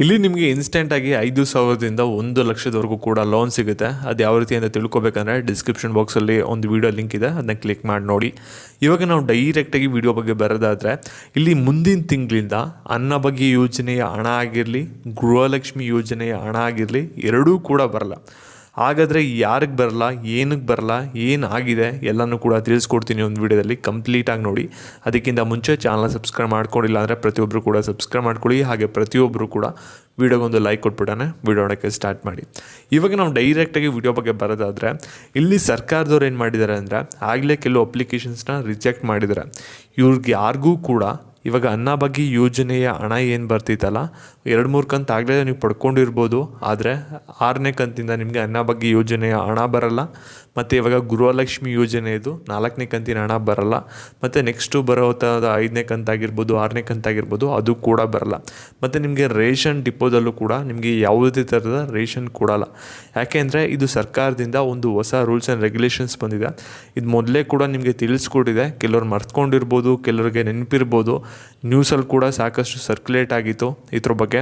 ಇಲ್ಲಿ ನಿಮಗೆ ಇನ್ಸ್ಟೆಂಟಾಗಿ ಐದು ಸಾವಿರದಿಂದ ಒಂದು ಲಕ್ಷದವರೆಗೂ ಕೂಡ ಲೋನ್ ಸಿಗುತ್ತೆ. ಅದು ಯಾವ ರೀತಿ ಅಂತ ತಿಳ್ಕೊಬೇಕಂದ್ರೆ ಡಿಸ್ಕ್ರಿಪ್ಷನ್ ಬಾಕ್ಸಲ್ಲಿ ಒಂದು ವಿಡಿಯೋ ಲಿಂಕ್ ಇದೆ ಅದನ್ನ ಕ್ಲಿಕ್ ಮಾಡಿ ನೋಡಿ. ಇವಾಗ ನಾವು ಡೈರೆಕ್ಟಾಗಿ ವಿಡಿಯೋ ಬಗ್ಗೆ ಬರೋದಾದರೆ, ಇಲ್ಲಿ ಮುಂದಿನ ತಿಂಗಳಿಂದ ಅನ್ನಭಾಗ್ಯ ಯೋಜನೆಯ ಹಣ ಆಗಿರಲಿ, ಗೃಹಲಕ್ಷ್ಮಿ ಯೋಜನೆಯ ಹಣ ಆಗಿರಲಿ, ಎರಡೂ ಕೂಡ ಬರಲ್ಲ. ಹಾಗಾದರೆ ಯಾರಿಗೆ ಬರಲ್ಲ ಏನಕ್ಕೆ ಬರಲ್ಲ ಏನು ಆಗಿದೆ ಎಲ್ಲನೂ ಕೂಡ ತಿಳಿಸ್ಕೊಡ್ತೀನಿ ಒಂದು ವಿಡಿಯೋದಲ್ಲಿ ಕಂಪ್ಲೀಟಾಗಿ ನೋಡಿ. ಅದಕ್ಕಿಂತ ಮುಂಚೆ ಚಾನಲ್ ಸಬ್ಸ್ಕ್ರೈಬ್ ಮಾಡ್ಕೊಂಡಿಲ್ಲ ಅಂದರೆ ಪ್ರತಿಯೊಬ್ಬರು ಕೂಡ ಸಬ್ಸ್ಕ್ರೈಬ್ ಮಾಡ್ಕೊಳ್ಳಿ. ಹಾಗೆ ಪ್ರತಿಯೊಬ್ಬರು ಕೂಡ ವಿಡಿಯೋಗೊಂದು ಲೈಕ್ ಕೊಟ್ಬಿಟ್ಟಾನೆ ವೀಡಿಯೋ ನೋಡೋಕ್ಕೆ ಸ್ಟಾರ್ಟ್ ಮಾಡಿ. ಇವಾಗ ನಾವು ಡೈರೆಕ್ಟಾಗಿ ವಿಡಿಯೋ ಬಗ್ಗೆ ಬರೋದಾದರೆ, ಇಲ್ಲಿ ಸರ್ಕಾರದವ್ರು ಏನು ಮಾಡಿದ್ದಾರೆ ಅಂದರೆ ಆಗಲೇ ಕೆಲವು ಅಪ್ಲಿಕೇಶನ್ಸ್ನ ರಿಜೆಕ್ಟ್ ಮಾಡಿದ್ದಾರೆ ಇವ್ರಿಗೆ ಯಾರಿಗೂ ಕೂಡ ಇವಾಗ ಅನ್ನಭಾಗ್ಯ ಯೋಜನೆಯ ಹಣ ಏನು ಬರ್ತಿತ್ತಲ್ಲ? ಎರಡು ಮೂರು ಕಂತು ಆಗಲೇ ನೀವು ಪಡ್ಕೊಂಡಿರ್ಬೋದು. ಆದರೆ ಆರನೇ ಕಂತಿಂದ ನಿಮಗೆ ಅನ್ನ ಭಾಗ್ಯ ಯೋಜನೆಯ ಹಣ ಬರಲ್ಲ. ಮತ್ತು ಇವಾಗ ಗೃಹಲಕ್ಷ್ಮಿ ಯೋಜನೆಯದು ನಾಲ್ಕನೇ ಕಂತಿನ ಹಣ ಬರಲ್ಲ. ಮತ್ತು ನೆಕ್ಸ್ಟು ಬರೋ ಥರದ ಐದನೇ ಕಂತಾಗಿರ್ಬೋದು ಆರನೇ ಕಂತಾಗಿರ್ಬೋದು ಅದು ಕೂಡ ಬರಲ್ಲ. ಮತ್ತು ನಿಮಗೆ ರೇಷನ್ ಡಿಪೋದಲ್ಲೂ ಕೂಡ ನಿಮಗೆ ಯಾವುದೇ ಥರದ ರೇಷನ್ ಕೊಡಲ್ಲ. ಯಾಕೆಂದರೆ ಇದು ಸರ್ಕಾರದಿಂದ ಒಂದು ಹೊಸ ರೂಲ್ಸ್ ಆ್ಯಂಡ್ ರೆಗ್ಯುಲೇಷನ್ಸ್ ಬಂದಿದೆ. ಇದು ಮೊದಲೇ ಕೂಡ ನಿಮಗೆ ತಿಳಿಸ್ಕೊಟ್ಟಿದೆ. ಕೆಲವ್ರು ಮರ್ತ್ಕೊಂಡಿರ್ಬೋದು, ಕೆಲವ್ರಿಗೆ ನೆನಪಿರ್ಬೋದು. ನ್ಯೂಸಲ್ಲಿ ಕೂಡ ಸಾಕಷ್ಟು ಸರ್ಕ್ಯುಲೇಟ್ ಆಗಿತ್ತು ಇದ್ರ ಬಗ್ಗೆ.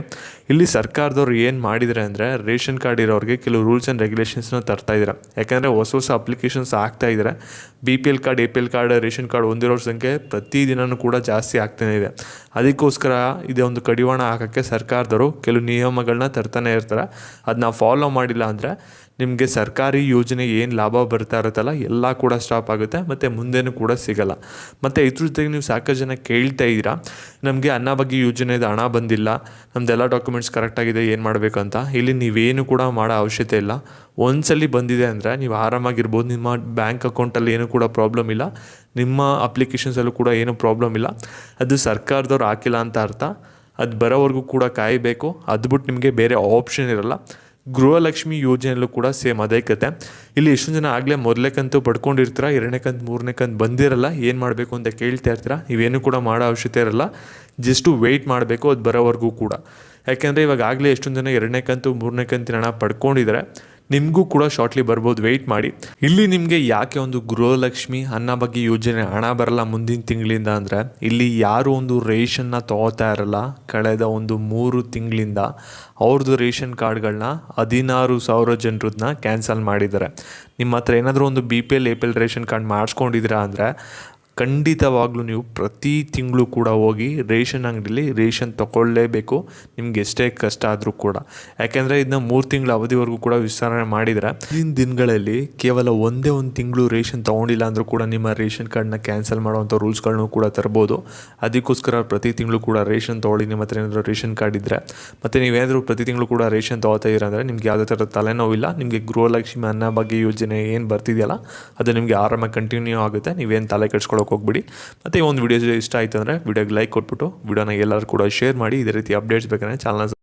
ಇಲ್ಲಿ ಸರ್ಕಾರದವ್ರು ಏನು ಮಾಡಿದರೆ ಅಂದರೆ ರೇಷನ್ ಕಾರ್ಡ್ ಇರೋರಿಗೆ ಕೆಲವು ರೂಲ್ಸ್ ಆ್ಯಂಡ್ ರೆಗ್ಯುಲೇಷನ್ಸ್ನ ತರ್ತಾ ಇದ್ದಾರೆ ಯಾಕಂದರೆ ಹೊಸ ಹೊಸ ಅಪ್ಲಿಕೇಶನ್ಸ್ ಆಗ್ತಾ ಇದ್ದಾರೆ B P L card A P L card ration card ಹೊಂದಿರೋರ ಸಂಖ್ಯೆ ಪ್ರತಿದಿನವೂ ಕೂಡ ಜಾಸ್ತಿ ಆಗ್ತಾನೇ ಇದೆ. ಅದಕ್ಕೋಸ್ಕರ ಇದೇ ಒಂದು ಕಡಿವಾಣ ಹಾಕೋಕ್ಕೆ ಸರ್ಕಾರದವರು ಕೆಲವು ನಿಯಮಗಳನ್ನ ತರ್ತಾನೆ ಇರ್ತಾರೆ. ಅದನ್ನ ಫಾಲೋ ಮಾಡಿಲ್ಲ ಅಂದರೆ ನಿಮಗೆ ಸರ್ಕಾರಿ ಯೋಜನೆ ಏನು ಲಾಭ ಬರ್ತಾ ಇರುತ್ತಲ್ಲ, ಎಲ್ಲ ಕೂಡ ಸ್ಟಾಪ್ ಆಗುತ್ತೆ, ಮತ್ತು ಮುಂದೆನೂ ಕೂಡ ಸಿಗಲ್ಲ. ಮತ್ತು ಇದ್ರ ಜೊತೆಗೆ ನೀವು ಸಾಕಷ್ಟು ಜನ ಕೇಳ್ತಾ ಇದ್ದೀರಾ, ನಮಗೆ ಅನ್ನಭಾಗ್ಯ ಯೋಜನೆದು ಹಣ ಬಂದಿಲ್ಲ ನಮ್ಮದೆಲ್ಲ ಡಾಕ್ಯುಮೆಂಟ್ಸ್ ಕರೆಕ್ಟಾಗಿದೆ ಏನು ಮಾಡಬೇಕು ಅಂತ. ಇಲ್ಲಿ ನೀವೇನು ಕೂಡ ಮಾಡೋ ಅವಶ್ಯಕತೆ ಇಲ್ಲ. ಒಂದ್ಸಲಿ ಬಂದಿದೆ ಅಂದರೆ ನೀವು ಆರಾಮಾಗಿರ್ಬೋದು, ನಿಮ್ಮ ಬ್ಯಾಂಕ್ ಅಕೌಂಟಲ್ಲಿ ಏನೂ ಕೂಡ ಪ್ರಾಬ್ಲಮ್ ಇಲ್ಲ, ನಿಮ್ಮ ಅಪ್ಲಿಕೇಶನ್ಸಲ್ಲೂ ಕೂಡ ಏನೂ ಪ್ರಾಬ್ಲಮ್ ಇಲ್ಲ. ಅದು ಸರ್ಕಾರದವ್ರು ಹಾಕಿಲ್ಲ ಅಂತ ಅರ್ಥ. ಅದು ಬರೋವರೆಗೂ ಕೂಡ ಕಾಯಬೇಕು. ಅದು ಬಿಟ್ಟು ನಿಮಗೆ ಬೇರೆ ಆಪ್ಷನ್ ಇರಲ್ಲ. ಗೃಹಲಕ್ಷ್ಮಿ ಯೋಜನೆಯಲ್ಲೂ ಕೂಡ ಸೇಮ್ ಅದೇ ಕತೆ. ಇಲ್ಲಿ ಎಷ್ಟೊಂದು ಜನ ಆಗಲೇ ಮೊದಲೇ ಕಂತು ಪಡ್ಕೊಂಡಿರ್ತೀರ, ಎರಡನೇ ಕಂತು, ಮೂರನೇ ಕಂತು ಬಂದಿರಲ್ಲ, ಏನು ಮಾಡಬೇಕು ಅಂತ ಕೇಳ್ತಾ ಇರ್ತೀರ? ನೀವೇನು ಕೂಡ ಮಾಡೋ ಅವಶ್ಯಕತೆ ಇರಲ್ಲ. ಜಸ್ಟು ವೆಯ್ಟ್ ಮಾಡಬೇಕು, ಅದು ಬರೋವರೆಗೂ ಕೂಡ. ಯಾಕೆಂದರೆ ಇವಾಗ ಆಗಲೇ ಎಷ್ಟೊಂದು ಜನ ಎರಡನೇ ಕಂತು, ಮೂರನೇ ಕಂತಿನ ಹಣ ಪಡ್ಕೊಂಡಿದ್ದಾರೆ ನಿಮಗೂ ಕೂಡ ಶಾರ್ಟ್ಲಿ ಬರ್ಬೋದು. ವೆಯ್ಟ್ ಮಾಡಿ. ಇಲ್ಲಿ ನಿಮಗೆ ಯಾಕೆ ಒಂದು ಗೃಹಲಕ್ಷ್ಮಿ ಬಗ್ಗೆ ಯೋಜನೆ ಹಣ ಬರಲ್ಲ ಮುಂದಿನ ತಿಂಗಳಿಂದ ಅಂದರೆ, ಇಲ್ಲಿ ಯಾರು ಒಂದು ರೇಷನ್ನ ತಗೋತಾ ಇರಲ್ಲ, ಕಳೆದ ಒಂದು ಮೂರು ತಿಂಗಳಿಂದ ಅವ್ರದ್ದು ರೇಷನ್ ಕಾರ್ಡ್ಗಳನ್ನ ಹದಿನಾರು ಸಾವಿರ ಜನರನ್ನ ಕ್ಯಾನ್ಸಲ್ ಮಾಡಿದ್ದಾರೆ. ನಿಮ್ಮ ಹತ್ರ ಏನಾದರೂ ಒಂದು B P L A P L ration card ಮಾಡಿಸ್ಕೊಂಡಿದ್ದೀರಾ ಅಂದರೆ ಖಂಡಿತವಾಗ್ಲೂ ನೀವು ಪ್ರತಿ ತಿಂಗಳು ಕೂಡ ಹೋಗಿ ರೇಷನ್ ಅಂಗಡಿಲಿ ರೇಷನ್ ತಗೊಳ್ಳೇಬೇಕು. ನಿಮ್ಗೆ ಎಷ್ಟೇ ಕಷ್ಟ ಆದರೂ ಕೂಡ. ಯಾಕೆಂದರೆ ಇದನ್ನ ಮೂರು ತಿಂಗಳ ಅವಧಿವರೆಗೂ ಕೂಡ ವಿಸ್ತರಣೆ ಮಾಡಿದರೆ ಇಂದಿನ ದಿನಗಳಲ್ಲಿ ಕೇವಲ ಒಂದೇ ಒಂದು ತಿಂಗಳು ರೇಷನ್ ತೊಗೊಂಡಿಲ್ಲ ಅಂದರೂ ಕೂಡ ನಿಮ್ಮ ರೇಷನ್ ಕಾರ್ಡ್ನ ಕ್ಯಾನ್ಸಲ್ ಮಾಡುವಂಥ ರೂಲ್ಸ್ಗಳನ್ನೂ ಕೂಡ ತರ್ಬೋದು. ಅದಕ್ಕೋಸ್ಕರ ಪ್ರತಿ ತಿಂಗಳು ಕೂಡ ರೇಷನ್ ತೊಗೊಳ್ಳಿ, ನಿಮ್ಮ ಹತ್ರ ಏನಾದರೂ ರೇಷನ್ ಕಾರ್ಡ್ ಇದ್ದರೆ ಮತ್ತು ನೀವೇನಾದರೂ ಪ್ರತಿ ತಿಂಗಳು ಕೂಡ ರೇಷನ್ ತೊಗೋತಾ ಇದ್ದೀರ ಅಂದರೆ ನಿಮ್ಗೆ ಯಾವುದೇ ಥರದ ತಲೆನೋವಿಲ್ಲ ನಿಮಗೆ ಗೃಹಲಕ್ಷ್ಮಿ ಅನ್ನ ಬಗ್ಗೆ ಯೋಜನೆ ಏನು ಬರ್ತಿದೆಯಲ್ಲ, ಅದು ನಿಮಗೆ ಆರಾಮಾಗಿ ಕಂಟಿನ್ಯೂ ಆಗುತ್ತೆ. ನೀವೇನು ತಲೆ ಕೆಡ್ಸ್ಕೊಳ್ಳೋಕೆ ಹೋಗ್ಬಿಡಿ. ಮತ್ತು ಈ ಒಂದು ವಿಡಿಯೋ ಇಷ್ಟ ಆಯಿತು ಅಂದರೆ ವಿಡಿಯೋಗೆ ಲೈಕ್ ಕೊಟ್ಬಿಟ್ಟು ವಿಡಿಯೋನ ಎಲ್ಲರೂ ಕೂಡ ಶೇರ್ ಮಾಡಿ, ಇದೇ ರೀತಿ ಅಪ್ಡೇಟ್ಸ್ ಬೇಕಂದರೆ ಚಾನಲ್